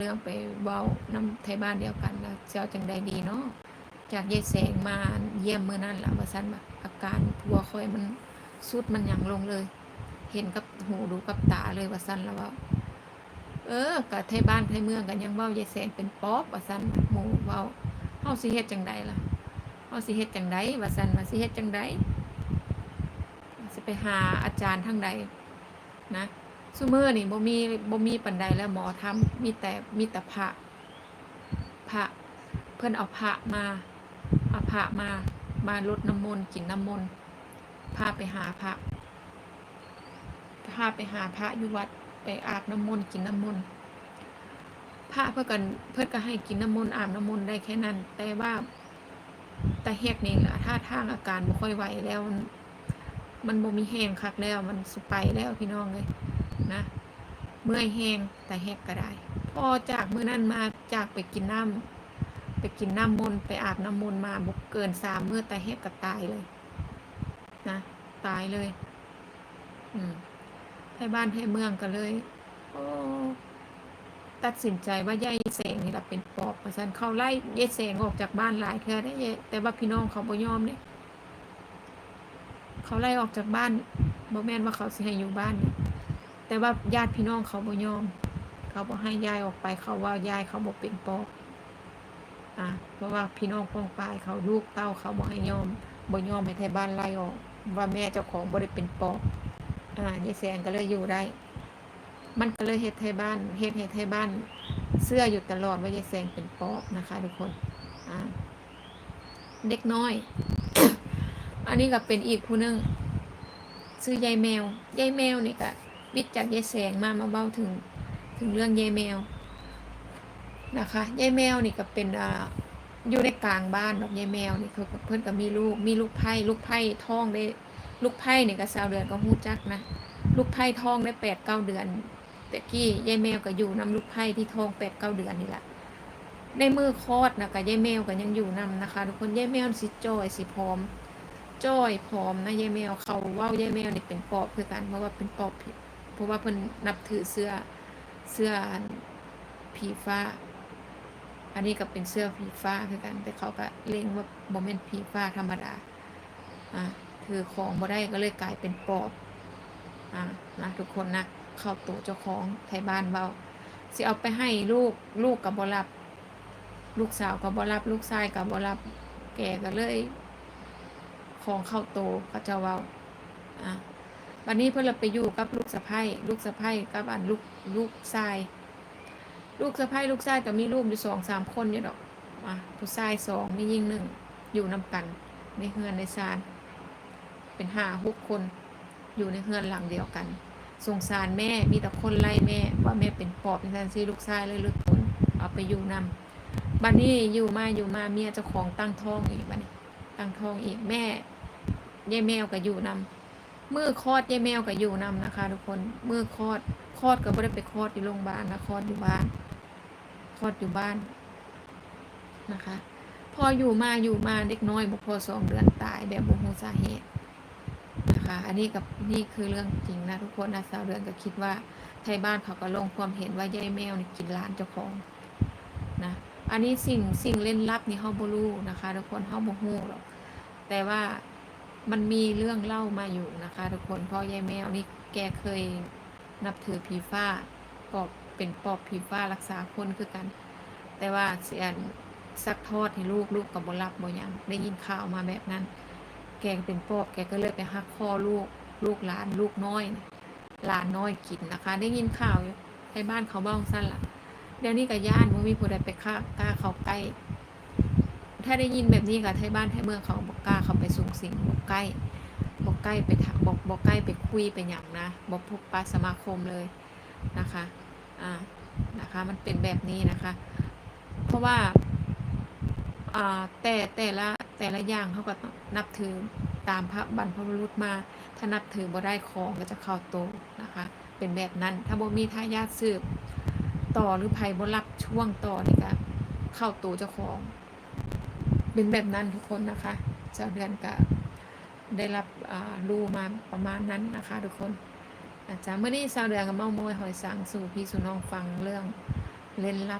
เรื่องไปเว้าน้ำไทยบ้านเดียวกันแล้วเจ้าจังใดดีเนาะจากยายแสงมาเยี่ยมเมื้อนั้นละว่าซั่นว่าอาการผัวค่อยมันสุดมันหยังลงเลย เห็นกับหูดูกับตาเลยว่าซั่นแล้วว่า เออก็ไทยบ้านไทยเมืองกันยังเว้ายายแสงเป็นป๊อบว่าซั่นหมู่เว้าเฮาสิเฮ็ดจังใดล่ะเฮาสิเฮ็ดจังใดว่าซั่นว่าสิเฮ็ดจังใดสิไปหาอาจารย์ทางใดนะ ซุมื้อนี่บ่มีบ่มีปานใดแล้วหมอทำมีแต่มีแต่พระพระเพิ่อนเอาพระมาเอาพระมามาลดน้ำมนต์กินน้ำมนต์พาไปหาพระพาไปหาพระอยู่วัดไปอาบน้ำมนต์กินน้ำมนต์พระเพื่อกันเพื่อก็ให้กินน้ำมนต์อาบน้ำมนต์ได้แค่นั้น แต่ว่าแต่เฮกนี่แหละท่าทางอาการบ่ค่อยไหวแล้วมันมันบ่มีแห้งคักแล้ว มันสุไปแล้วพี่น้องเลย นะเมื่อยแห้งแต่เฮกก็ได้ พอจากมื้อนั้นมาจากไปกินน้ำไปกินน้ำมนต์ไปอาบน้ำมนต์มาบุกเกินสามมื้อแต่เฮกก็ตายเลย นะ ตายเลย อืมให้บ้านให้เมืองก็เลยโอ้ตัดสินใจว่ายายแสงนี่แหละเป็นปอบเพราะฉะนั้นเขาไล่ยายแสงออกจากบ้านหลายเทื่อได้ยายแต่ว่าพี่น้องเขาบ่ยอมเนี่ยเขาไล่ออกจากบ้านบ่แม่นว่าเขาสิให้อยู่บ้านเนี่ย แต่ว่าญาติพี่น้องเขาบ่ยอม เขาบ่ให้ยายออกไปเขาว่ายายเขาบ่เป็นปอบอะเพราะว่าพี่น้องป้องปายเขาลูกเต้าเขาบ่ให้ยอมบ่ยอมให้ไทบ้านไล่ออก ว่าแม่เจ้าของบ่ได้เป็นปอบอ่ายายแสงก็เลยอยู่ได้ มันก็เลยเฮ็ดให้บ้านเฮ็ดให้ให้บ้าน เสื้ออยู่ตลอดว่ายายแสงเป็นปอบนะคะ ทุกคนอ่าเด็กน้อย อันนี้ก็เป็นอีกผู้นึงซื้อยายแมวยายแมวนี่ก็ วิทย์จากยายแสงมามาเบ้าถึงถึงเรื่องยายแมวนะคะยายแมวนี่ก็เป็นอ่าอยู่ในกลางบ้านดอกยายแมวนี่เขาเพื่อนก็มีลูกมีลูกไผ่ลูกไผ่ท้องได้ลูกไผ่เนี่ยก็สาวเดือนก็ฮู้จักนะลูกไผ่ท้องได้แปดเก้าเดือนแต่กี้ยายแมวก็อยู่นำลูกไผ่ที่ท้องแปดเก้าเดือนนี่แหละในมือคลอดนะก็ยายแมวก็ยังอยู่นำนะคะ ทุกคนยายแมวสิจ้อยสิพร้อมจ้อยพร้อมนะยายแมวเขาว่ายายแมวนี่เป็นปอบคือกันเพราะว่าเป็นปอบผิด ราะว่าเพิ่นนับถือเสื้อเสื้อผีฟ้า อันนี้ก็เป็นเสื้อผีฟ้าคือกัน แต่เขาก็เล็งว่าโมเมนต์ผีฟ้าธรรมดาอ่าคือของบ่ได้ก็เลยกลายเป็นปอบอ่านะทุกคนนะเข้าตัวเจ้าของไทยบ้านเบาสิเอาไปให้ลูกลูกกับบรับ ลูกสาวกับบรับ ลูกชายกับบรับ แก่ก็เลย ของเข้าโตเขาจะเว้าอะ วันนี้เพื่อนเราไปอยู่กับลูกสะใภ้ลูกสะใภ้กับอันลูกลูกชาย ลูกสะใภ้ลูกชายก็มีลูกอยู่สองสามคนอยู่ดอกอะผู้ชายสองมียิ่งหนึ่งอยู่นำกันในเฮือนในซานเป็นห้าหกคนอยู่ในเฮือนหลังเดียวกันสงสารแม่มีแต่คนไล่แม่ว่าแม่เป็นปอบเป็นทันซีลูกชายเลยลึกตนเอาไปอยู่นำบัดนี้อยู่มาอยู่มาเมียเจ้าของตั้งท้องอีกบัดนี้ตั้งท้องอีกแม่ยายแมวก็อยู่นำ มือคลอดยายแมวก็อยู่นำนะคะ ทุกคนมือคลอดคลอดก็ไม่ได้ไปคลอดที่โรงพยาบาลนะคลอดอยู่บ้านคลอดอยู่บ้านนะคะ พออยู่มาอยู่มาเด็กน้อยบุพอสองเดือนตายแบบบุหูสาเหตุนะคะ อันนี้กับนี่คือเรื่องจริงนะทุกคนนะสาวเดือนก็คิดว่าไทยบ้านเขาก็ลงความเห็นว่ายายแมวนี่กินร้านเจ้าของนะอันนี้สิ่งสิ่งเล่นลับนี่เฮาบ่รู้นะคะ ทุกคนเฮาบ่ฮู้หรอกแต่ว่า มันมีเรื่องเล่ามาอยู่นะคะ ทุกคนพราะยายแมวนี่แกเคยนับถือผีฟ้าปอบเป็นปอบผีฟ้ารักษาคนคือกัน แต่ว่าเสียนซักทอดให้ลูกลูกกับบรับบ่ยังได้ยินข่าวมาแบบนั้น แกเป็นปอบแกก็เลยไปหักคอลูกลูกหลานลูกน้อยหลานน้อยกินนะคะ ได้ยินข่าวอยู่ในบ้านเขาบ้างสั้นละเดี๋ยวนี้กับย่านว่ามีผู้ใดไปฆ่ากล้าเขาใกล้ ถ้าได้ยินแบบนี้กับไทยบ้านไทยเมืองเขาบอกกล้าเขาไปสูงสิงบอกใกล้บอกใกล้ไปถามบอกบอกใกล้ไปคุยไปหยังนะบอกพบปะสมาคมเลยนะคะอ่านะคะมันเป็นแบบนี้นะคะ เพราะว่าอ่าแต่แต่ละแต่ละอย่างเขาก็นับถือตามพระบรรพบุรุษมา ถ้านับถือบ่ได้ของก็จะเข้าโตนะคะ เป็นแบบนั้นถ้าบ่มีทายาทสืบ ต่อหรือภัยบ่รับช่วงต่อนี่ก็เข้าโตเจ้าของ เป็นแบบนั้นทุกคนนะคะเจ้าเดือนก็ได้รับรู้มาประมาณนั้นนะคะ ทุกคน อาจารย์เมื่อนี้ชาวเดือนกับเมาโมยหอยสังสู่พี่สุน้องฟังเรื่องเล่นลับ